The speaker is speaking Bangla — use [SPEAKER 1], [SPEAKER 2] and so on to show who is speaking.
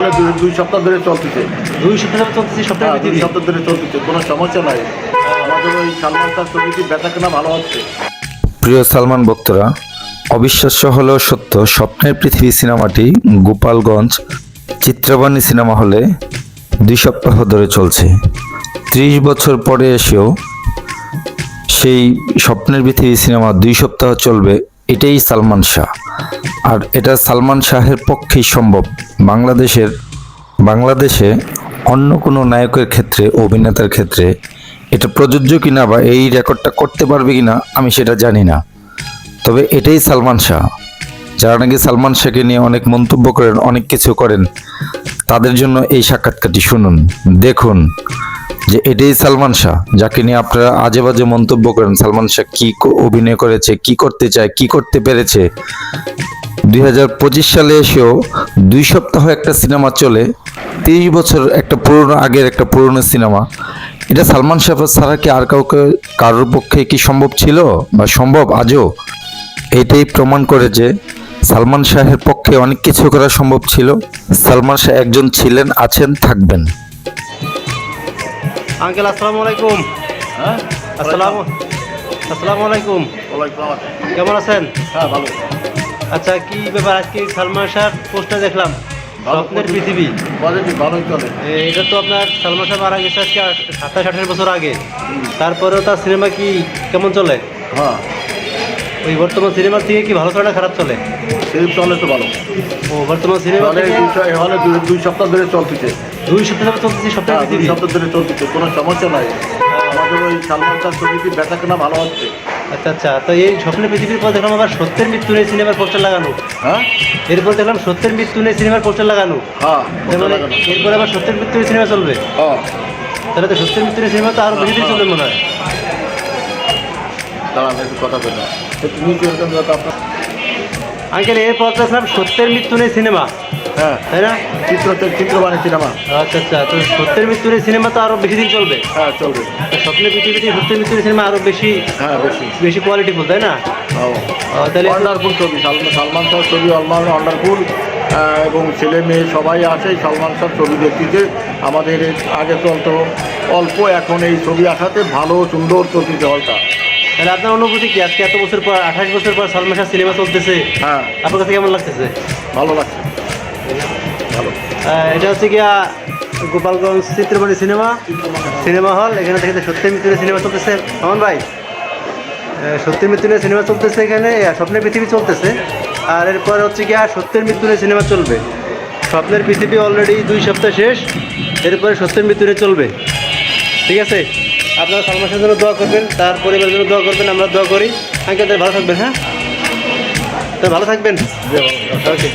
[SPEAKER 1] দুই- দুই সপ্তাহ ধরে চলতেছে।
[SPEAKER 2] দুই সপ্তাহ চলতেছে সপ্তাহে
[SPEAKER 1] হ্যাঁ, দুই সপ্তাহ ধরে চলতেছে কোনো সমস্যা নাই। আমাদের ওই সালমান ছবিটি বেচা কেনা ভালো হচ্ছে।
[SPEAKER 3] প্রিয় সালমান ভক্তরা অবিশ্বাস্য হলেও সত্য স্বপ্নের পৃথিবী সিনেমাটি গোপালগঞ্জ চিত্রবাণী সিনেমা হলে দুই সপ্তাহ ধরে চলছে। ত্রিশ বছর পরে এসেও সেই স্বপ্নের পৃথিবী সিনেমা দুই সপ্তাহ চলবে এটাই সালমান শাহ। আর এটা সালমান শাহের পক্ষেই সম্ভব। বাংলাদেশের, বাংলাদেশে অন্য কোনো নায়কের ক্ষেত্রে, অভিনেতার ক্ষেত্রে এটা প্রযোজ্য কিনা বা এই রেকর্ডটা করতে পারবে কিনা আমি সেটা জানি না। তবে এটাই সালমান শাহ। যারা নাকি সালমান শাহকে নিয়ে অনেক মন্তব্য করেন, অনেক কিছু করেন, তাদের জন্য এই সাক্ষাৎকারটি শুনুন, দেখুন। যে এটাই সালমান শাহ, যাকে নিয়ে আপনারা আজে বাজে মন্তব্য করেন। সালমান শাহ কি, অভিনয় করেছে, কি করতে চায়, কি করতে পেরেছে? দুই হাজার পঁচিশ সালে এসেও দুই সপ্তাহ একটা সিনেমা চলে, তিরিশ বছর একটা পুরনো, আগের একটা পুরনো সিনেমা। এটা সালমান শাহ ছাড়া কি আর কাউকে, কারোর পক্ষে কি সম্ভব ছিল বা সম্ভব আজও? এটাই প্রমাণ করে যে সালমান শাহের পক্ষে অনেক কিছু করা সম্ভব ছিল। সালমান শাহ একজন ছিলেন, আছেন, থাকবেন।
[SPEAKER 2] আঙ্কেল আসসালামু আলাইকুম।
[SPEAKER 1] হ্যাঁ?
[SPEAKER 2] আসসালামু আসসালামু আলাইকুম। কেমন আছেন?
[SPEAKER 1] হ্যাঁ ভালো।
[SPEAKER 2] আচ্ছা কি ব্যাপার? আজকে সালমান শাহ পোস্টটা দেখলাম। স্বপ্নের পৃথিবী।
[SPEAKER 1] ভালোই চলে।
[SPEAKER 2] এটা তো আপনার সালমান শাহ মারা গেছে আজকে সাতাশ আঠাশ বছর আগে। তারপরেও তার সিনেমা কি কেমন চলে?
[SPEAKER 1] হ্যাঁ।
[SPEAKER 2] ওই বর্তমান সিনেমার থেকে কি ভালো চলে না খারাপ চলে?
[SPEAKER 1] সেই চলে তো ভালো।
[SPEAKER 2] ও বর্তমান সিনেমা
[SPEAKER 1] হলে দুই সপ্তাহ ধরে চলতেছে।
[SPEAKER 2] দুই সপ্তাহ ধরে চলতেছে সপ্তাহে
[SPEAKER 1] হ্যাঁ, দুই সপ্তাহ ধরে চলতেছে কোনো সমস্যা নাই। আমাদের ওই সালমান শাহ ছবিটি বেচা কেনা ভালো হচ্ছে।
[SPEAKER 2] আচ্ছা আচ্ছা তো এই স্বপ্নের পৃথিবীর পর দেখলাম আবার সত্যের মৃত্যু নেই সিনেমার পোস্টার লাগানো।
[SPEAKER 1] হ্যাঁ?
[SPEAKER 2] এরপর দেখলাম সত্যের মৃত্যু নেই সিনেমার পোস্টার লাগানো।
[SPEAKER 1] হ্যাঁ
[SPEAKER 2] মানে এরপর আবার সত্যের মৃত্যু নেই সিনেমা চলবে?
[SPEAKER 1] হ্যাঁ।
[SPEAKER 2] তাহলে তো সত্যের মৃত্যু নেই সিনেমা তো আরও বেশি দিন চলবে মনে হয়।
[SPEAKER 1] দাঁড়ান একটু কথা বললাম তুমি কি এরকম কথা আপনার
[SPEAKER 2] আঙ্কেল এরপর দেখলাম সত্যের মৃত্যু নেই সিনেমা।
[SPEAKER 1] হ্যাঁ।
[SPEAKER 2] তাই না?
[SPEAKER 1] চিত্র চিত্রবাণী সিনেমা।
[SPEAKER 2] আচ্ছা আচ্ছা তো সত্যের মৃত্যু নেই সিনেমা তো আরও বেশি দিন চলবে।
[SPEAKER 1] হ্যাঁ চলবে।
[SPEAKER 2] তো স্বপ্নের পৃথিবীতে সত্যের মৃত্যু নেই সিনেমা আরও বেশি
[SPEAKER 1] হ্যাঁ বেশি।
[SPEAKER 2] বেশি কোয়ালিটিফুল তাই না? তাহলে
[SPEAKER 1] ওয়ান্ডারফুল ছবি সালমান সালমান শাহ ছবি অলমান ওয়ান্ডারফুল এবং ছেলে মেয়ে সবাই আছে সালমান শাহ ছবি দেখতেছে। আমাদের আগে চলতো অল্প এখন এই ছবি আসাতে ভালো সুন্দর চলতেছে হলটা।
[SPEAKER 2] তাহলে আপনার অনুভূতি কি? আজকে এত বছর পর আঠাশ বছর পর সালমান শাহ সিনেমা চলতেছে।
[SPEAKER 1] হ্যাঁ।
[SPEAKER 2] আপনার কাছে কেমন লাগতেছে?
[SPEAKER 1] ভালো লাগছে। ভালো।
[SPEAKER 2] এটা হচ্ছে গিয়া Gopalganj Chitrabani cinema cinema hall এখানে থেকে সত্যের মৃত্যু সিনেমা চলতেছে। আমার ভাই সত্যের মৃত্যু নিয়ে সিনেমা চলতেছে এখানে স্বপ্নের পৃথিবী চলতেছে। আর এরপর হচ্ছে গিয়া সত্যের মৃত্যু নিয়ে সিনেমা চলবে। স্বপ্নের পৃথিবী অলরেডি দুই সপ্তাহ শেষ এরপরে সত্যের মৃত্যু নিয়ে চলবে। ঠিক আছে? আপনারা সালমাসের জন্য দোয়া করবেন তার পরিবারের জন্য দোয়া করবেন আমরা দোয়া করি। আঙ্কেল ভালো থাকবেন হ্যাঁ? তো ভালো থাকবেন? ওকে